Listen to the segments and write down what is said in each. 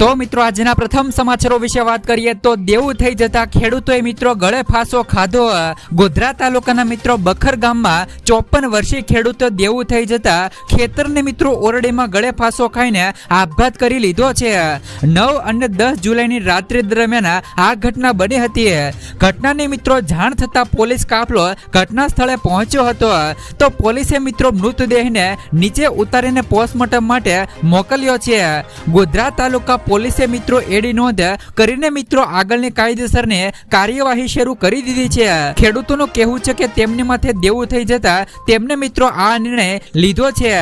તો મિત્રો, આજના પ્રથમ સમાચારો વિશે વાત કરીએ તો દેવું થઈ જતા ખેડૂતોએ મિત્રો ગળે ફાંસો ખાધો. ગોધરા તાલુકાના મિત્રો બખર ગામમાં ચોપન વર્ષીય ખેડૂતો દેવું થઈ જતા ખેતરને મિત્રો ઓરડીમાં ગળે ફાંસો ખાઈને આપઘાત કરી લીધો છે. નવ અને દસ જુલાઈની રાત્રિ દરમિયાન આ ઘટના બની હતી. ઘટનાની મિત્રો જાણ થતા પોલીસ કાફલો ઘટના સ્થળે પહોંચ્યો હતો. તો પોલીસે મિત્રો મૃતદેહને નીચે ઉતારીને પોસ્ટમોર્ટમ માટે મોકલ્યો છે. ગોધરા તાલુકા પોલીસે મિત્રો એડી નોંધ કરીને મિત્રો આગળની કાયદેસરને કાર્યવાહી શરૂ કરી દીધી છે. ખેડૂતોનું કહેવું છે કે તેમની માથે દેવું થઈ જતા તેમને મિત્રો આ નિર્ણય લીધો છે.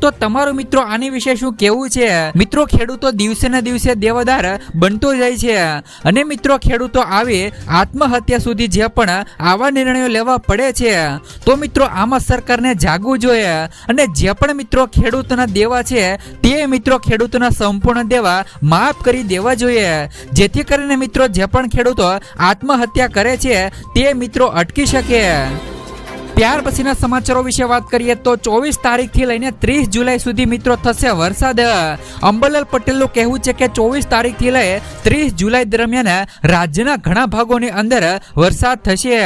તો તમારું મિત્રો આની વિશે શું કહેવું છે? મિત્રો, ખેડૂતો દિવસે ને દિવસે દેવદાર બનતો જાય છે અને મિત્રો, ખેડૂતો આવી આત્મહત્યા સુધી જે પણ આવા નિર્ણયો લેવા પડે છે, તો મિત્રો આમાં સરકારને જાગવું જોઈએ અને જે પણ મિત્રો ખેડૂતોના દેવા છે, તે મિત્રો ખેડૂતોના સંપૂર્ણ દેવા માફ કરી દેવા જોઈએ. જેથી કરીને મિત્રો, જે પણ ખેડૂતો આત્મહત્યા કરે છે, તે મિત્રો અટકી શકે. ત્યાર પછીના સમાચારો વિશે વાત કરીએ તો ચોવીસ તારીખથી લઈને ત્રીસ જુલાઈ સુધી મિત્રો થશે વરસાદ. અંબલાલ પટેલનું કહેવું છે કે ચોવીસ તારીખથી લઈ ત્રીસ જુલાઈ દરમિયાન રાજ્યના ઘણા ભાગોની અંદર વરસાદ થશે.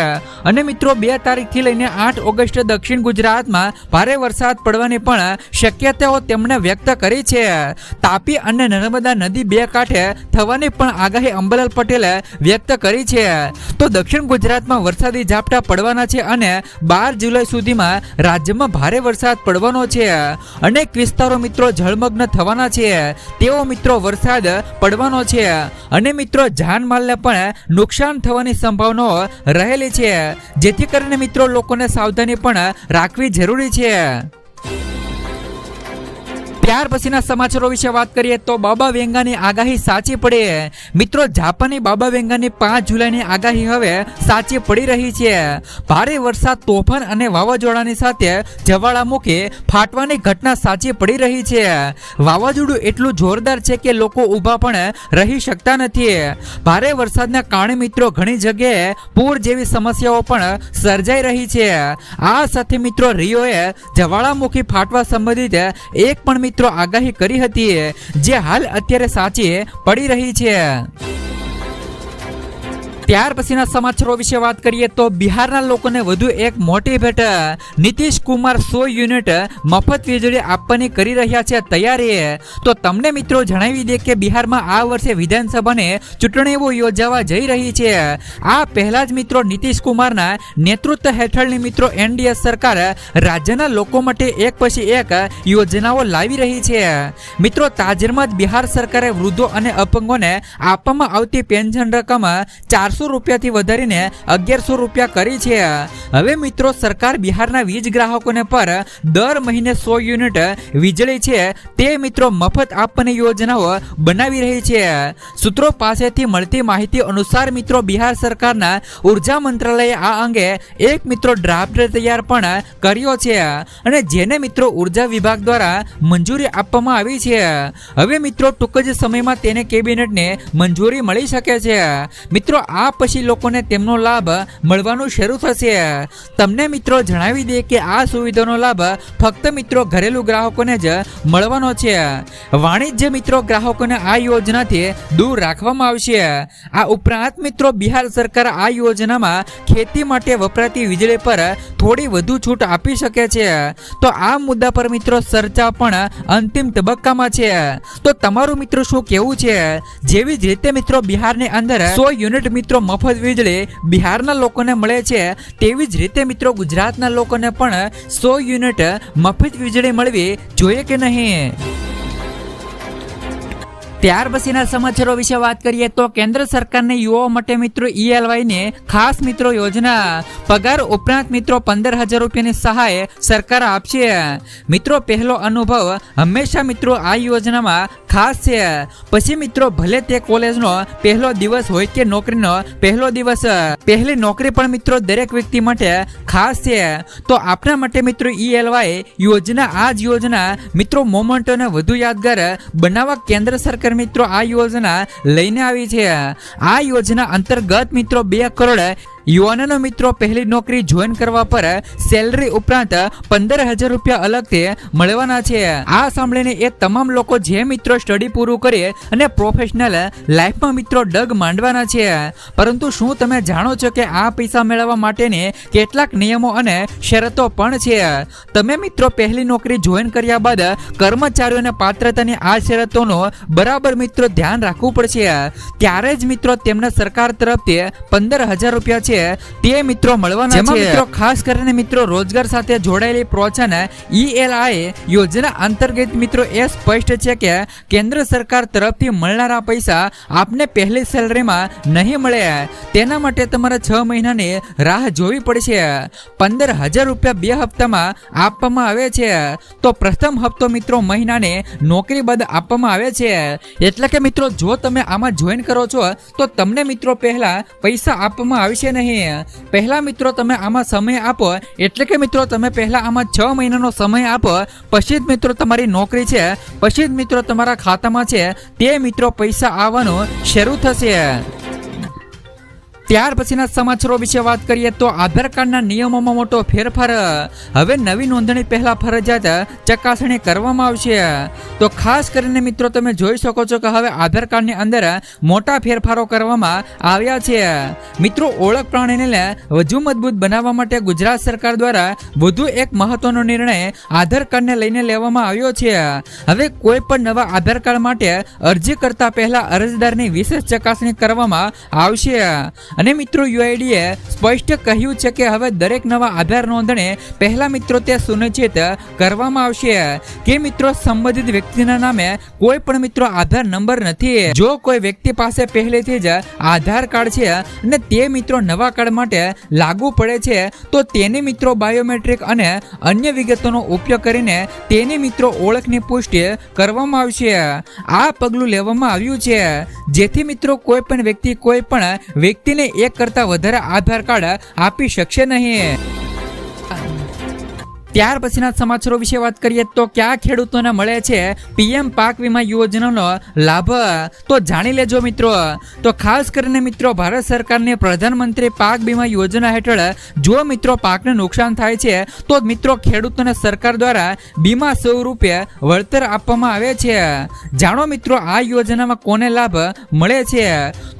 અને મિત્રો બે તારીખથી લઈને આઠ ઓગસ્ટ દક્ષિણ ગુજરાતમાં ભારે વરસાદ પડવાની પણ શક્યતાઓ તેમણે વ્યક્ત કરી છે. તાપી અને નર્મદા નદી બે કાંઠે થવાની પણ આગાહી અંબલાલ પટેલે વ્યક્ત કરી છે. તો દક્ષિણ ગુજરાતમાં વરસાદી ઝાપટા પડવાના છે અને બાર જુલાઈ સુધીમાં રાજ્યમાં ભારે વરસાદ પડવાનો છે અનેક વિસ્તારો મિત્રો જળમગ્ન થવાના છે. તેવો મિત્રો વરસાદ પડવાનો છે અને મિત્રો જાનમાલને પણ નુકસાન થવાની સંભાવનાઓ રહેલી છે. જેથી કરીને મિત્રો લોકોને સાવધાની પણ રાખવી જરૂરી છે. ત્યાર પછીના સમાચારો વિશે વાત કરીએ તો બાબા વેંગાની આગાહી સાચી પડે મિત્રો, જાપાની બાબા વેંગાની પાંચ જુલાઈની આગાહી હવે સાચી પડી રહી છે. ભારે વરસાદ, તોફાન અને વાવાઝોડાની સાથે જવાળામુખી ફાટવાની ઘટના સાચી પડી રહી છે. વાવાઝોડું એટલું જોરદાર છે કે લોકો ઊભા પણ રહી શકતા નથી. ભારે વરસાદના કારણે મિત્રો, ઘણી જગ્યાએ પૂર જેવી સમસ્યાઓ પણ સર્જાઈ રહી છે. આ સાથે મિત્રો, રિયોએ જવાળામુખી ફાટવા સંબંધિત એક પણ મિત્રો આગાહી કરી હતી જે હાલ અત્યારે સાચી પડી રહી છે. ત્યાર પછીના સમાચારો વિશે વાત કરીએ તો બિહારના લોકોને વધુ એક મોટી ભેટ, નીતિશ કુમાર સો યુનિટ મફત વીજળી આપવાની કરી રહ્યા છે તૈયારી. તો તમને મિત્રો જણાવી દે કે બિહારમાં આ વર્ષે વિધાનસભાને ચૂંટણીઓ યોજાવા જઈ રહી છે. આ પહેલા જ મિત્રો નીતિશ કુમારના નેતૃત્વ હેઠળની મિત્રો એનડીએ સરકાર રાજ્યના લોકો માટે એક પછી એક યોજનાઓ લાવી રહી છે. મિત્રો તાજેરમાં જ બિહાર સરકારે વૃદ્ધો અને અપંગોને આપવામાં આવતી પેન્શન રકમ ચારસો રૂપિયાથી વધારીને અગિયારસો રૂપિયા કરી છે. હવે મિત્રો, સરકાર બિહારના વીજ ગ્રાહકોને પર દર મહિને સો યુનિટ વીજળી છે. તે મિત્રો મફત આપવાની યોજનાઓ બનાવી રહી છે. સૂત્રો પાસેથી મળતી માહિતી અનુસાર મિત્રો, બિહાર સરકારના ઊર્જા મંત્રાલયે આ અંગે એક મિત્રો ડ્રાફ્ટ તૈયાર પણ કર્યો છે અને જેને મિત્રો ઊર્જા વિભાગ દ્વારા મંજૂરી આપવામાં આવી છે. હવે મિત્રો, ટૂંક જ સમયમાં તેને કેબિનેટને મંજૂરી મળી શકે છે. મિત્રો, આ પછી લોકોને તેમનો લાભ મળવાનું શરૂ થશે. તમને મિત્રો જણાવી દે કે આ સુવિધાનો લાભ ફક્ત મિત્રો ઘરેલુ ગ્રાહકોને જ મળવાનો છે. વાણિજ્ય મિત્રો ગ્રાહકોને આ યોજનાથી દૂર રાખવામાં આવશે. આ ઉપરાંત મિત્રો બિહાર સરકાર આ યોજનામાં ખેતી માટે વપરાતી વીજળી પર થોડી વધુ છૂટ આપી શકે છે. તો આ મુદ્દા પર મિત્રો ચર્ચા પણ અંતિમ તબક્કામાં છે. તો તમારું મિત્રો શું કેવું છે? જેવી જ રીતે મિત્રો બિહારની અંદર સો યુનિટ મિત્રો મફત વીજળી બિહારના લોકોને મળે છે. તેવી જ રીતે મિત્રો, ગુજરાતના લોકોને પણ સો યુનિટ મફત વીજળી મળવી જોઈએ કે નહીં? ત્યાર પછીના સમાચારો વિશે વાત કરીએ તો કેન્દ્ર સરકારની યુવાઓ માટે મિત્રો ઈએલવાય ને ખાસ મિત્રો યોજના. પગાર ઉપરાંત મિત્રો પંદર હજાર રૂપિયાની સહાય સરકાર આપશે. મિત્રો, પહેલો અનુભવ હંમેશા મિત્રો આ યોજનામાં ખાસ છે. પછી મિત્રો, ભલે તે કોલેજનો પહેલો દિવસ હોય કે નોકરીનો, પહેલો દિવસ, પહેલી નોકરી પણ મિત્રો દરેક વ્યક્તિ માટે ખાસ છે. તો આપણા માટે મિત્રો ઈએલવાય યોજના, આ જ યોજના મિત્રો મોમેન્ટોને વધુ યાદગાર બનાવવા કેન્દ્ર સરકાર મિત્રો આ યોજના લઈને આવી છે. આ યોજના અંતર્ગત મિત્રો બે કરોડ યુવાનોનો મિત્રો પહેલી નોકરી જોઈન કરવા પર સેલરી ઉપરાંત પંદર હજાર રૂપિયા અલગથી મળવાના છે. આ સાંભળીને એ તમામ લોકો જે મિત્રો સ્ટડી પૂરું કરે અને પ્રોફેશનલ લાઈફમાં મિત્રો ડગ માંડવાના છે. પરંતુ શું તમે જાણો છો કે આ પૈસા મેળવવા માટેની કેટલાક નિયમો અને શરતો પણ છે? તમે મિત્રો પહેલી નોકરી જોઈન કર્યા બાદ કર્મચારીઓને પાત્રતાની આ શરતોનું બરાબર મિત્રો ધ્યાન રાખવું પડશે. ત્યારે જ મિત્રો તેમને સરકાર તરફથી પંદર હજાર રૂપિયા છે. તે મિત્રો મળવાના છે. મિત્રો ખાસ કરીને મિત્રો રોજગાર સાથે જોડાયેલી પ્રોત્સાહન ઈએલઆઈ યોજના અંતર્ગત મિત્રો એ સ્પષ્ટ છે કે કેન્દ્ર સરકાર તરફથી મળનારા પૈસા આપને પહેલી સેલરીમાં નહીં મળે. તેના માટે તમારે છ મહિનાની રાહ જોવી પડશે. પંદર હજાર રૂપિયા બે હપ્તામાં આપવામાં આવે છે. તો પ્રથમ હપ્તો મિત્રો મહિનાને નોકરી બાદ આપવામાં આવે છે. એટલે કે મિત્રો જો તમે આમાં જોઈન કરો છો તો તમને મિત્રો પહેલા પૈસા આપવામાં આવશે નહીં. પહેલા મિત્રો તમે આમાં સમય આપો. એટલે કે મિત્રો તમે પહેલા આમાં છ મહિનાનો સમય આપો. પછી જ મિત્રો તમારી નોકરી છે. પછી જ મિત્રો તમારા ખાતામાં છે. તે મિત્રો પૈસા આવવાનું શરૂ થશે. ત્યાર પછીના સમાચારો વિશે વાત કરીએ તો આધાર કાર્ડના નિયમોમાં મોટો ફેરફાર. હવે નવી નોંધણી પહેલા ફરજિયાત ચકાસણી કરવામાં આવશે. તો ખાસ કરીને મિત્રો તમે જોઈ શકો છો કે હવે આધાર કાર્ડની અંદર મોટા ફેરફારો કરવામાં આવ્યા છે. મિત્રો, ઓળખ પ્રાણીને વધુ મજબૂત બનાવવા માટે ગુજરાત સરકાર દ્વારા વધુ એક મહત્વનો નિર્ણય આધાર કાર્ડને લઈને લેવામાં આવ્યો છે. હવે કોઈ પણ નવા આધાર કાર્ડ માટે અરજી કરતા પહેલા અરજદારની વિશેષ ચકાસણી કરવામાં આવશે. અને મિત્રો યુઆઈડીએ સ્પષ્ટ કહ્યું છે કે હવે દરેક નવા આધાર નોંધણી પહેલા મિત્રો તે સુનિશ્ચિત કરવામાં આવશે. કે મિત્રો, સંબંધિત વ્યક્તિના નામે કોઈ પણ મિત્રો આધાર નંબર નથી. જો કોઈ વ્યક્તિ પાસે પહેલેથી જ આધાર કાર્ડ છે અને તે મિત્રો નવા કાર્ડ માટે લાગુ પડે છે, તો તેની મિત્રો બાયોમેટ્રિક અને અન્ય વિગતોનો ઉપયોગ કરીને તેની મિત્રો ઓળખની પુષ્ટિ કરવામાં આવશે. આ પગલું લેવામાં આવ્યું છે. જેથી મિત્રો કોઈ પણ વ્યક્તિ કોઈ પણ વ્યક્તિને એક કરતા વધારે આધાર કાર્ડ આપી શકશે નહીં. ત્યાર પછીના સમાચારો વિશે વાત કરીએ તો કયા ખેડૂતોને મળે છે પીએમ પાક વીમા યોજનાનો લાભ? તો જાણી લેજો મિત્રો. તો ખાસ કરીને મિત્રો, ભારત સરકારની પ્રધાનમંત્રી પાક વીમા યોજના હેઠળ જો મિત્રો પાકને નુકસાન થાય છે, તો મિત્રો ખેડૂતોને સરકાર દ્વારા વીમા સ્વરૂપે વળતર આપવામાં આવે છે. જાણો મિત્રો, આ યોજનામાં કોને લાભ મળે છે?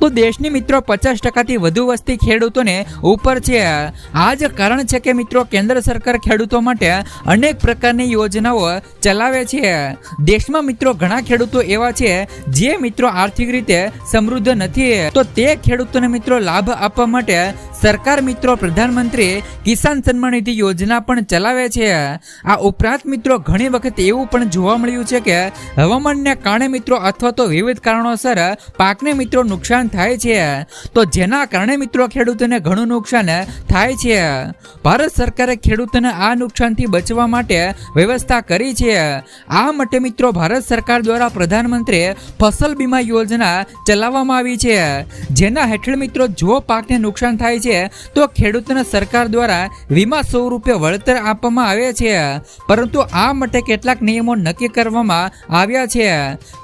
તો દેશની મિત્રો પચાસ ટકાથી વધુ વસ્તી ખેડૂતોને ઉપર છે. આ જ કારણ છે કે મિત્રો, કેન્દ્ર સરકાર ખેડૂતો માટે અનેક પ્રકારની યોજનાઓ ચલાવે છે. દેશમાં મિત્રો ઘણા ખેડૂતો એવા છે, જે મિત્રો આર્થિક રીતે સમૃદ્ધ નથી. તો તે ખેડૂતોને મિત્રો લાભ આપવા માટે સરકાર મિત્રો પ્રધાનમંત્રી કિસાન સન્માન નિધિ યોજના પણ ચલાવે છે. આ ઉપરાંત મિત્રો ઘણી વખત એવું પણ જોવા મળ્યું છે કે હવામાનને કારણે મિત્રો અથવા તો વિવિધ કારણોસર પાકને મિત્રો નુકસાન થાય છે. તો જેના કારણે મિત્રો ખેડૂતોને ઘણું નુકસાન થાય છે. ભારત સરકારે ખેડૂતોને આ નુકસાનથી બચવા માટે વ્યવસ્થા કરી છે. આ માટે મિત્રો ભારત સરકાર દ્વારા પ્રધાનમંત્રી ફસલ બીમા યોજના ચલાવવામાં આવી છે. જેના હેઠળ મિત્રો જો પાકને નુકસાન થાય છે તો ખેડૂતને સરકાર દ્વારા વીમા સ્વરૂપે વળતર આપવામાં આવે છે. પરંતુ આ માટે કેટલાક નિયમો નક્કી કરવામાં આવ્યા છે.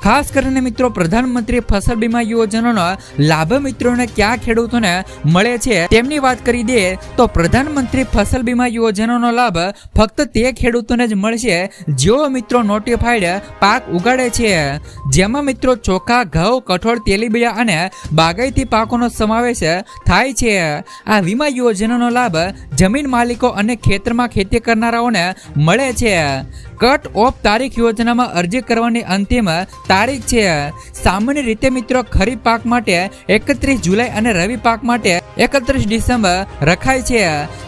ખાસ કરીને મિત્રો, પ્રધાનમંત્રી ફસલ બીમા યોજનાનો લાભ મિત્રોને ક્યાં ખેડૂતોને મળે છે તેમની વાત કરી દે તો પ્રધાનમંત્રી ફસલ બીમા યોજનાનો લાભ ફક્ત તે ખેડૂતોને જ મળશે, જેઓ મિત્રો નોટિફાઈડ પાક ઉગાડે છે. જેમાં મિત્રો, ચોખા, ઘઉં, કઠોળ, તેલીબિયા અને બાગાયતી પાકોનો સમાવેશ થાય છે. આ વીમા યોજનાનો લાભ જમીન માલિકો અને ખેતરમાં ખેતી કરનારાઓને મળે છે. કટ ઓફ તારીખ યોજનામાં અરજી કરવાની અંતિમ તારીખ છે. સામાન્ય રીતે મિત્રો ખરીફ પાક માટે એકત્રીસ જુલાઈ અને રવિ પાક માટે એકત્રીસ ડિસેમ્બર રખાય છે.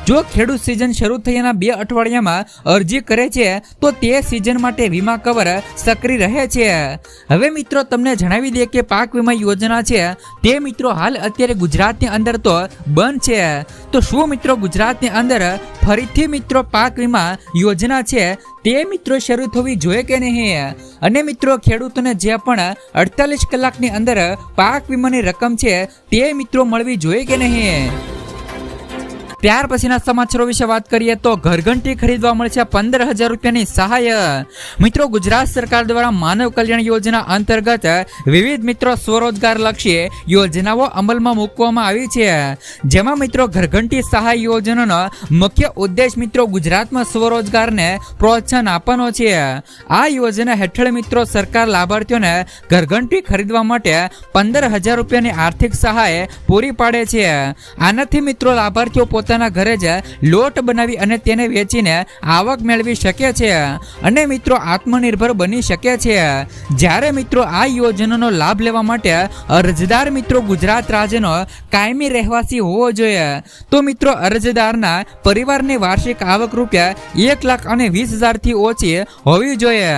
જો ખેડૂત સિઝન શરૂ થયાના બે અઠવાડિયામાં અરજી કરે છે, તો તે સિઝન માટે વીમા કવર સક્રિય રહે છે. હવે મિત્રો, તમને જણાવી દઈએ કે પાક વીમા યોજના છે. તે મિત્રો, હાલ અત્યારે ગુજરાતની અંદર તો બંધ છે. તો શું મિત્રો, ગુજરાતની અંદર ફરીથી મિત્રો પાક વીમા યોજના છે? તે મિત્રો શરૂ થવી જોઈએ કે નહીં? અને મિત્રો, ખેડૂતોને જે પણ અડતાલીસ કલાકની અંદર પાક વીમાની રકમ છે, તે મિત્રો મળવી જોઈએ કે નહીં? ત્યાર પછીના સમાચારો વિશે વાત કરીએ તો ઘરઘંટી ખરીદવા મળશે પંદર હજાર રૂપિયાની સહાય. મિત્રો, ગુજરાત સરકાર દ્વારા માનવ કલ્યાણ યોજના અંતર્ગત વિવિધ મિત્રો સ્વરોજગાર લક્ષી યોજનાઓ અમલમાં મૂકવામાં આવી છે. જેમાં મિત્રો, ઘરઘંટી સહાય યોજનાનો મુખ્ય ઉદ્દેશ મિત્રો ગુજરાતમાં સ્વરોજગારને પ્રોત્સાહન આપવાનો છે. આ યોજના હેઠળ મિત્રો સરકાર લાભાર્થીઓને ઘરઘંટી ખરીદવા માટે પંદર હજાર રૂપિયાની આર્થિક સહાય પૂરી પાડે છે. આનાથી મિત્રો લાભાર્થીઓ પોતાના ઘરે જ લોટ બનાવી અને તેને વેચીને આવક મેળવી શકે છે. અને મિત્રો, આત્મનિર્ભર બની શકે છે. જ્યારે મિત્રો, આ યોજનાનો લાભ લેવા માટે અરજદાર મિત્રો, ગુજરાત રાજ્યનો કાયમી રહેવાસી હોવો જોઈએ. તો મિત્રો, અરજદારના પરિવારની વાર્ષિક આવક રૂપિયા એક લાખ અને વીસ હજારથી ઓછી હોવી જોઈએ.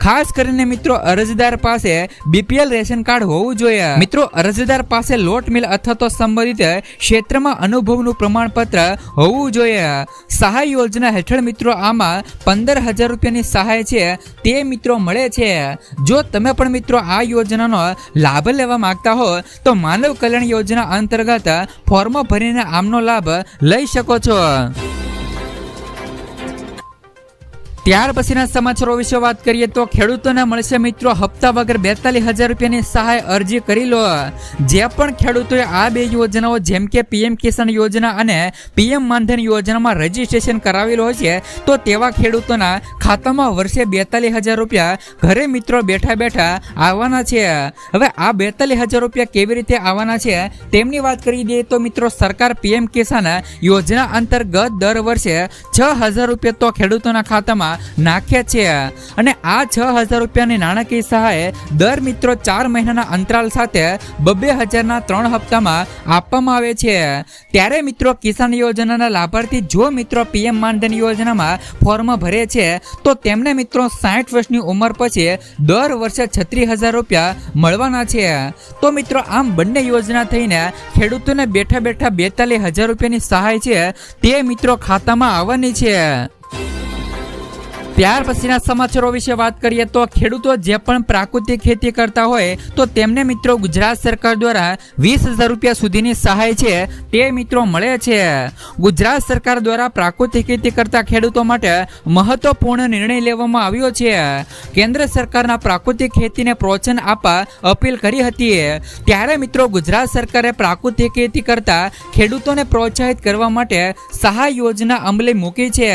ખાસ કરીને મિત્રો, અરજદાર પાસે બીપીએલ રેશન કાર્ડ હોવું જોઈએ. મિત્રો, અરજદાર પાસે લોટ મિલ અથવા તો સંબંધિત ક્ષેત્રમાં અનુભવનું પ્રમાણપત્ર હોવું જોઈએ. સહાય યોજના હેઠળ મિત્રો આમાં પંદર હજાર રૂપિયાની સહાય છે, તે મિત્રો મળે છે. જો તમે પણ મિત્રો આ યોજનાનો લાભ લેવા માંગતા હો, તો માનવ કલ્યાણ યોજના અંતર્ગત ફોર્મ ભરીને આમનો લાભ લઈ શકો છો. ત્યાર પછીના સમાચારો વિશે વાત કરીએ તો ખેડૂતોને મળશે મિત્રો હપ્તા વગર બેતાલીસ હજાર રૂપિયાની સહાય અરજી કરી લો. જે પણ ખેડૂતોએ આ બે યોજનાઓ જેમ કે પીએમ કિસાન યોજના અને પીએમ માનધન યોજનામાં રજીસ્ટ્રેશન કરાવેલું છે, તો તેવા ખેડૂતોના ખાતામાં વર્ષે બેતાલીસ હજાર રૂપિયા ઘરે મિત્રો બેઠા બેઠા આવવાના છે. હવે આ બેતાલીસ હજાર રૂપિયા કેવી રીતે આવવાના છે, તેમની વાત કરી દઈએ તો મિત્રો સરકાર પીએમ કિસાન યોજના અંતર્ગત દર વર્ષે છ હજાર રૂપિયા તો ખેડૂતોના ખાતામાં નાખે છે. અને આ છ હજાર રૂપિયાની નાણાકીય સહાય દર મિત્રો ચાર મહિનાના અંતરાલ સાથે બબ્બે હજારના ત્રણ હપ્તામાં આપવામાં આવે છે. ત્યારે મિત્રો કિસાન યોજનાના લાભાર્થી જો મિત્રો પીએમ માનધન યોજનામાં ફોર્મ ભરે છે, તો તેમને મિત્રો સાઠ વર્ષની ઉંમર પછી દર વર્ષે છત્રીસ હજાર રૂપિયા મળવાના છે. તો મિત્રો આમ બંને યોજના થઈને ખેડૂતોને બેઠા બેઠા બેતાલીસ હજાર રૂપિયાની સહાય છે તે મિત્રો ખાતામાં આવવાની છે. ત્યાર પછીના સમાચારો વિશે વાત કરીએ તો ખેડૂતો જે પણ પ્રાકૃતિક ખેતી કરતા હોય તો તેમને મિત્રો ગુજરાત સરકાર દ્વારા વીસ હજાર રૂપિયા સુધીની સહાય છે. તે મિત્રો મળે છે. ગુજરાત સરકાર દ્વારા પ્રાકૃતિક ખેતી કરતા ખેડૂતો માટે મહત્વપૂર્ણ નિર્ણય લેવામાં આવ્યો છે. કેન્દ્ર સરકારના પ્રાકૃતિક ખેતીને પ્રોત્સાહન આપવા અપીલ કરી હતી. ત્યારે મિત્રો ગુજરાત સરકારે પ્રાકૃતિક ખેતી કરતા ખેડૂતોને પ્રોત્સાહિત કરવા માટે સહાય યોજના અમલે મૂકી છે.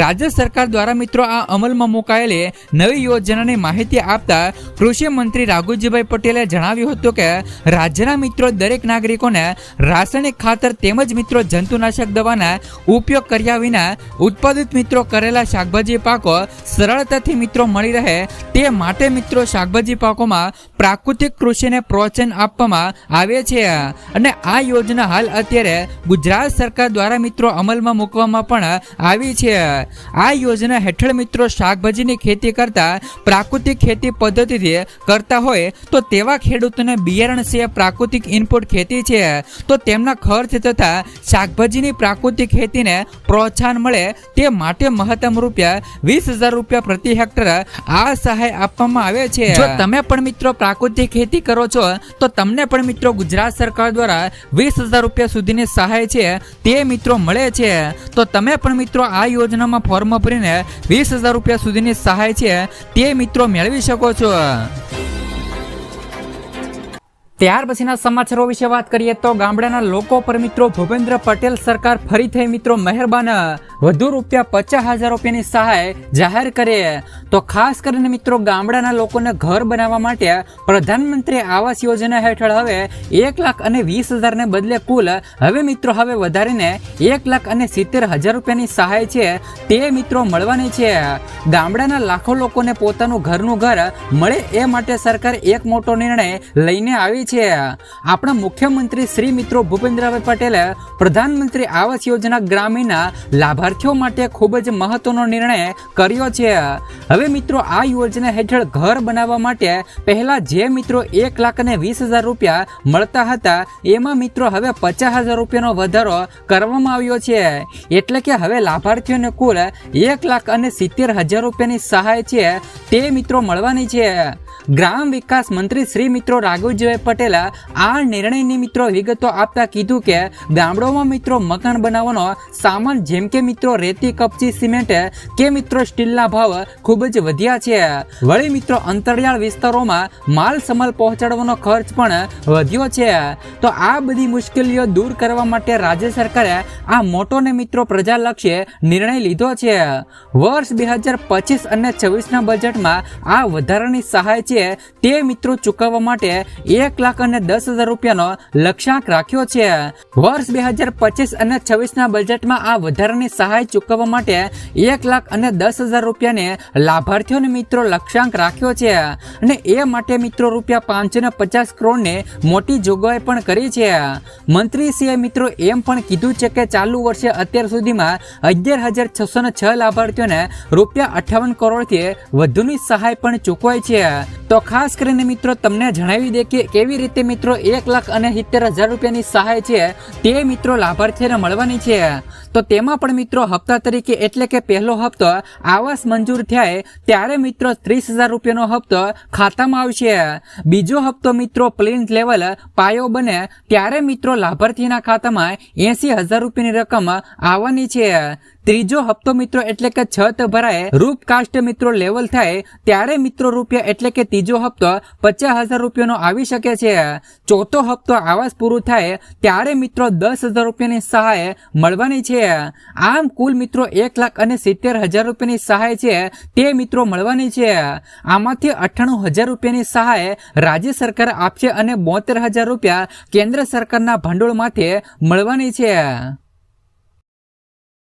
રાજ્ય સરકાર દ્વારા મિત્રો આ અમલમાં મુકાયેલી નવી યોજનાની માહિતી આપતા કૃષિ મંત્રી રાઘુજીભાઈ પટેલે જણાવ્યું હતું કે, રાજ્યના મિત્રો દરેક નાગરિકોને રાસાયણિક ખાતર તેમજ મિત્રો જંતુનાશક દવાના ઉપયોગ કર્યા વિના ઉત્પાદિત મિત્રો કરેલા શાકભાજી પાકો સરળતાથી મિત્રો મળી રહે તે માટે મિત્રો શાકભાજી પાકોમાં પ્રાકૃતિક કૃષિને પ્રોત્સાહન આપવામાં આવે છે. અને આ યોજના હાલ અત્યારે ગુજરાત સરકાર દ્વારા મિત્રો અમલમાં મૂકવામાં પણ આવી છે. આ યોજના હેઠળ મિત્રો શાકભાજીની ખેતી કરતા પ્રાકૃતિક ખેતી પદ્ધતિથી કરતા હોય, તો તેવા ખેડૂતોને બિયારણ છે પ્રાકૃતિક ઇનપુટ ખેતી છે. તો તેમના ખર્ચ તથા શાકભાજીની પ્રાકૃતિક ખેતીને પ્રોત્સાહન મળે, તે માટે મહત્તમ રૂપિયા વીસ હજાર રૂપિયા પ્રતિ હેક્ટર આ સહાય આપવામાં આવે છે. જો તમે પણ મિત્રો પ્રાકૃતિક ખેતી કરો છો, તો તમને પણ મિત્રો ગુજરાત સરકાર દ્વારા વીસ હજાર રૂપિયા સુધીની સહાય છે, તે મિત્રો મળે છે. તો તમે પણ મિત્રો આ યોજનામાં ફોર્મ ભરીને વીસ હજાર રૂપિયા સુધીની સહાય છે તે મિત્રો મેળવી શકો છો. ત્યાર પછીના સમાચારો વિશે વાત કરીએ તો ગામડાના લોકો પર મિત્રો ભૂપેન્દ્ર પટેલ સરકાર ફરી થઈ મિત્રો મહેરબાન. વધુ રૂપિયા પચાસ હજાર રૂપિયાની સહાય જાહેર કરે. તો ખાસ કરીને મિત્રો ગામડાના લોકોને ઘર બનાવવા માટે પ્રધાનમંત્રી આવાસ યોજના હેઠળ હવે એક લાખ અને વીસ હજારને બદલે કુલ હવે મિત્રો હવે વધારીને એક લાખ અને સિત્તેર હજાર રૂપિયાની સહાય છે તે મિત્રો મળવાની છે. ગામડાના લાખો લોકોને પોતાનું ઘરનું ઘર મળે એ માટે સરકાર એક મોટો નિર્ણય લઈને આવી છે આપણા મુખ્યમંત્રી શ્રી મિત્રો ભૂપેન્દ્રભાઈ પટેલે પ્રધાનમંત્રી આવાસ યોજના ગ્રામીણના લાભાર્થીઓ માટે ખૂબ જ મહત્વનો નિર્ણય કર્યો છે. હવે મિત્રો, આ યોજના હેઠળ ઘર બનાવવા માટે પહેલા જે મિત્રો એક લાખ અને વીસ હજાર રૂપિયા મળતા હતા, એમાં મિત્રો હવે પચાસ હજાર રૂપિયાનો વધારો કરવામાં આવ્યો છે. એટલે કે હવે લાભાર્થીઓને કુલ એક લાખ અને સિત્તેર હજાર રૂપિયાની સહાય છે તે મિત્રો મળવાની છે. ગ્રામ વિકાસ મંત્રી શ્રી મિત્રો રાઘવજીભાઈ પટેલે આ નિર્ણયની મિત્રો વિગતો આપતા કીધું કે ગામડોમાં મિત્રો મકાન બનાવવાનો સામાન જેમ કે મિત્રો રેતી, કપચી, સિમેન્ટ કે મિત્રો સ્ટીલના ભાવ ખૂબ જ વધ્યા છે. વળી મિત્રો અંતરિયાળ વિસ્તારોમાં માલ સમાલ પહોંચાડવાનો ખર્ચ પણ વધ્યો છે. તો આ બધી મુશ્કેલીઓ દૂર કરવા માટે રાજ્ય સરકારે આ મોટો ને મિત્રો પ્રજાલક્ષી નિર્ણય લીધો છે. વર્ષ બે હજાર પચીસ અને છવ્વીસના બજેટમાં આ વધારાની સહાય છે. તે મિત્રો ચૂકવવા માટે એક લાખ અને દસ હજાર રૂપિયાનો લક્ષ્યાંક રાખ્યો છે. વર્ષ બે હજાર પચીસ અને છવ્વીસના બજેટમાં આ વધારાની સહાય ચૂકવવા માટે એક લાખ અને દસ હજાર રૂપિયાને લાભાર્થીઓને મિત્રો લક્ષ્યાંક રાખ્યો છે. અને એ માટે મિત્રો રૂપિયા પાંચસો ને પચાસ કરોડને મોટી જોગવાઈ પણ કરી છે. મંત્રીશ્રીએ મિત્રો એમ પણ કીધું છે કે ચાલુ વર્ષે અત્યાર સુધીમાં અગિયાર હજાર છસો ને છ લાભાર્થીઓને રૂપિયા અઠાવન કરોડથી વધુની સહાય પણ ચૂકવાય છે. તો ખાસ કરીને મિત્રો, તમને જણાવી દે કે કેવી રીતે મિત્રો એક લાખ અને સિત્તેર હજાર રૂપિયાની સહાય છે તે મિત્રો લાભાર્થીને મળવાની છે. તો તેમાં પણ મિત્રો હપ્તા તરીકે એટલે કે પહેલો હપ્તો આવાસ મંજૂર થાય ત્યારે મિત્રો ત્રીસ હજાર રૂપિયાનો હપ્તો ખાતામાં આવશે. બીજો હપ્તો મિત્રો પ્લેન લેવલ પાયો બને ત્યારે મિત્રો લાભાર્થીના ખાતામાં એસી હજાર રૂપિયાની રકમ આવવાની છે. ત્રીજો હપ્તો મિત્રો એટલે કે છત ભરાય રૂપ કાસ્ટ મિત્રો લેવલ થાય ત્યારે મિત્રો રૂપિયા એટલે કે ત્રીજો હપ્તો પચાસ હજાર રૂપિયાનો આવી શકે છે. ચોથો હપ્તો આવાસ પૂરું થાય ત્યારે મિત્રો દસ હજાર રૂપિયાની સહાય મળવાની આમ કુલ મિત્રો એક લાખ અને સિત્તેર હજાર રૂપિયાની સહાય છે તે મિત્રો મળવાની છે. આમાંથી અઠ્ઠાણું હજાર રૂપિયાની સહાય રાજ્ય સરકાર આપશે અને બોતેર હજાર રૂપિયા કેન્દ્ર સરકારના ભંડોળમાંથી મળવાની છે.